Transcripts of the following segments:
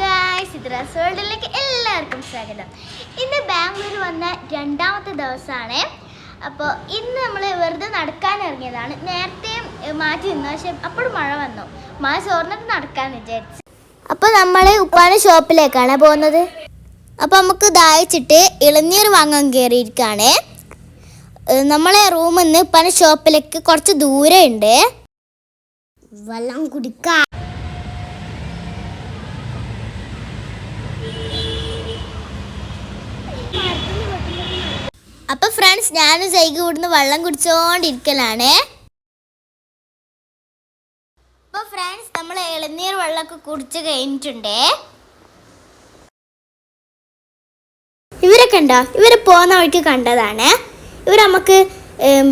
Guys ഇത് വേൾഡിലേക്ക് എല്ലാവർക്കും സ്വാഗതം. ഇന്ന് ബാംഗ്ലൂർ വന്ന രണ്ടാമത്തെ ദിവസമാണ്. അപ്പോൾ ഇന്ന് നമ്മൾ വെറുതെ നടക്കാൻ ഇറങ്ങിയതാണ്. നേരത്തെ മാറ്റി നിന്നു. പക്ഷെ അപ്പോഴും മഴ വന്നു. മഴ ചോർന്നിട്ട് നടക്കാൻ വിചാരിച്ചു. അപ്പോൾ നമ്മൾ ഉപ്പാന ഷോപ്പിലേക്കാണ് പോകുന്നത്. അപ്പോൾ നമുക്ക് ദാഹിച്ചിട്ട് ഇളനീർ വാങ്ങാൻ കയറിയിരിക്കുകയാണ് നമ്മളെ റൂമിൽ നിന്ന് ഉപ്പാന ഷോപ്പിലേക്ക് കുറച്ച് ദൂരെ ഉണ്ട്. വെള്ളം കുടിക്കാം. ഫ്രണ്ട്സ് ഞാനും സൈക്ക് ഇവിടുന്ന് വെള്ളം കുടിച്ചോണ്ടിരിക്കലാണ്. അപ്പൊ ഫ്രണ്ട്സ് നമ്മൾ ഇളനീർ വെള്ളമൊക്കെ കുടിച്ച് കഴിഞ്ഞിട്ടുണ്ടേ. ഇവരൊക്കെ ഉണ്ടോ ഇവർ പോകുന്ന വഴിക്ക് കണ്ടതാണ്. ഇവർ നമുക്ക്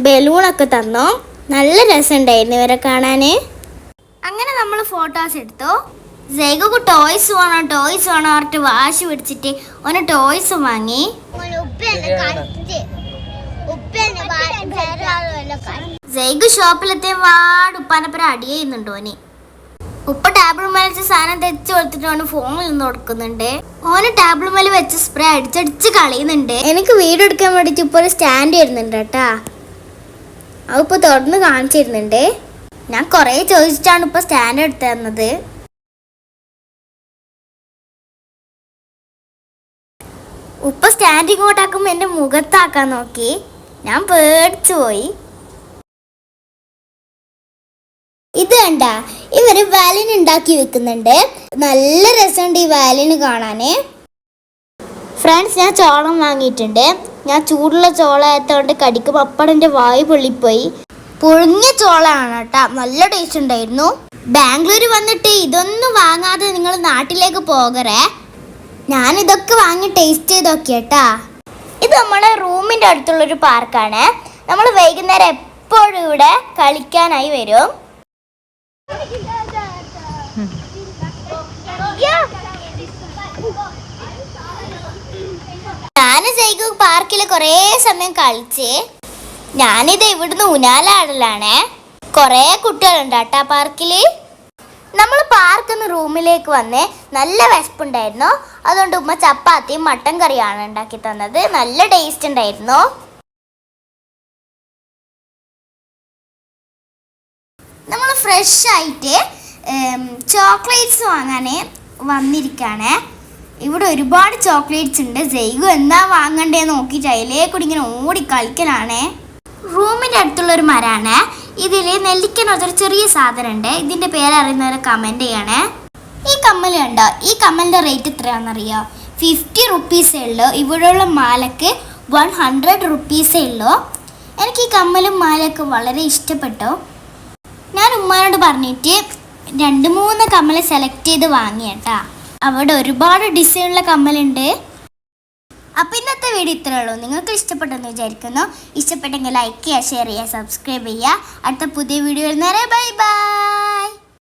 ബലൂണൊക്കെ തന്നു. നല്ല രസമുണ്ടായിരുന്നു ഇവരെ കാണാന്. അങ്ങനെ നമ്മൾ ഫോട്ടോസ് എടുത്തു. ജൈഗക്ക് ടോയ്സ് വേണോ? ടോയ്സ് വേണോ? പറഞ്ഞിട്ട് വാശി പിടിച്ചിട്ട് ഓന് ടോയ്സ് വാങ്ങി. ജൈഗ് ഷോപ്പിലെത്തിയ വാട് ഉപ്പാനപ്പുരം അടി ചെയ്യുന്നുണ്ട് ഓന്. ഉപ്പ ടേബിൾ മേൽ വെച്ച സാധനം തെച്ച് കൊടുത്തിട്ട് ഓന് ഫോണിൽ നിന്ന് കൊടുക്കുന്നുണ്ട്. ഓന് ടേബിൾ മേൽ വെച്ച് സ്പ്രേ അടിച്ചടിച്ച് കളയുന്നുണ്ട്. എനിക്ക് വീഡിയോ എടുക്കാൻ വേണ്ടിട്ട് ഇപ്പൊ ഒരു സ്റ്റാൻഡ് വരുന്നുണ്ട് കേട്ടാ. അതിപ്പോ തുറന്ന് കാണിച്ചിരുന്നുണ്ട് ഞാൻ കൊറേ ചോദിച്ചിട്ടാണ് ഇപ്പൊ സ്റ്റാൻഡ് എടുത്തു തന്നത്. ഉപ്പ സ്റ്റാൻഡിങ് ഇങ്ങോട്ടാക്കുമ്പോ എന്റെ മുഖത്താക്കാൻ നോക്കി. ഞാൻ പേടിച്ചു പോയി. ഇത് കണ്ട ഇവർ വാലിൻ ഉണ്ടാക്കി വെക്കുന്നുണ്ട്. നല്ല രസമുണ്ട് ഈ വാലിന് കാണാന്. ഫ്രണ്ട്സ് ഞാൻ ചോളം വാങ്ങിയിട്ടുണ്ട്. ഞാൻ ചൂടുള്ള ചോളായതുകൊണ്ട് കടിക്കുമ്പോൾ അപ്പടന്റെ വായു പൊള്ളിപ്പോയി. പുഴുങ്ങിയ ചോളമാണ് കേട്ടോ. നല്ല ടേസ്റ്റ് ഉണ്ടായിരുന്നു. ബാംഗ്ലൂർ വന്നിട്ട് ഇതൊന്നും വാങ്ങാതെ നിങ്ങൾ നാട്ടിലേക്ക് പോകറേ ഞാനിതൊക്കെ വാങ്ങി ടേസ്റ്റ് ചെയ്ത് നോക്കിയേട്ടാ. ഇത് നമ്മുടെ റൂമിന്റെ അടുത്തുള്ളൊരു പാർക്കാണ്. നമ്മൾ വൈകുന്നേരം എപ്പോഴും ഇവിടെ കളിക്കാനായി വരും. ഞാൻ ജയ്കു പാർക്കിൽ കുറേ സമയം കളിച്ച് ഞാനിത് ഇവിടുന്ന് ഉനാലാടലാണ് കുറേ കുട്ടികളുണ്ട് അട്ടാ പാർക്കിൽ. നമ്മൾ പാർക്കുന്ന റൂമിലേക്ക് വന്നേ നല്ല വിശപ്പുണ്ടായിരുന്നു. അതുകൊണ്ട് ഉമ്മ ചപ്പാത്തിയും മട്ടൻ കറിയാണ് ഉണ്ടാക്കി തന്നത്. നല്ല ടേസ്റ്റ് ഉണ്ടായിരുന്നു. നമ്മൾ ഫ്രഷ് ആയിട്ട് ചോക്ലേറ്റ്സ് വാങ്ങാൻ വന്നിരിക്കുകയാണ് ഇവിടെ ഒരുപാട് ചോക്ലേറ്റ്സ് ഉണ്ട്. ജൈഗു എന്താ വാങ്ങണ്ടേ നോക്കിയിട്ട് അതിലേക്കൂടി ഇങ്ങനെ ഓടി കളിക്കലാണ്. റൂമിന്റെ അടുത്തുള്ള ഒരു മരമാണ് ഇതിൽ നെല്ലിക്കനൊരു ചെറിയ സാധനം ഉണ്ട് ഇതിന്റെ പേരറിയുന്നവരെ കമന്റ് ചെയ്യണേ. ഈ കമ്മൽ കണ്ടോ? ഈ കമ്മലിന്റെ റേറ്റ് എത്രയാണെന്നറിയോ? ഫിഫ്റ്റി റുപ്പീസേ ഉള്ളൂ. ഇവിടെയുള്ള മാലയ്ക്ക് വൺ ഹൺഡ്രഡ് റുപ്പീസേ ഉള്ളൂ. എനിക്ക് ഈ കമ്മലും മാലയൊക്കെ വളരെ ഇഷ്ടപ്പെട്ടു. ഞാൻ ഉമ്മാനോട് പറഞ്ഞിട്ട് രണ്ട് മൂന്ന് കമ്മൽ സെലക്ട് ചെയ്ത് വാങ്ങിയേട്ടാ. അവിടെ ഒരുപാട് ഡിസൈനുള്ള കമ്മലുണ്ട്. അപ്പം ഇന്നത്തെ വീഡിയോ ഇത്രേ ഉള്ളൂ. നിങ്ങൾക്ക് ഇഷ്ടപ്പെട്ടെന്ന് വിചാരിക്കുന്നു. ഇഷ്ടപ്പെട്ടെങ്കിൽ ലൈക്ക് ചെയ്യുക ഷെയർ ചെയ്യുക സബ്സ്ക്രൈബ് ചെയ്യുക. അടുത്ത പുതിയ വീഡിയോ വരുന്നവരെ ബൈ ബൈ.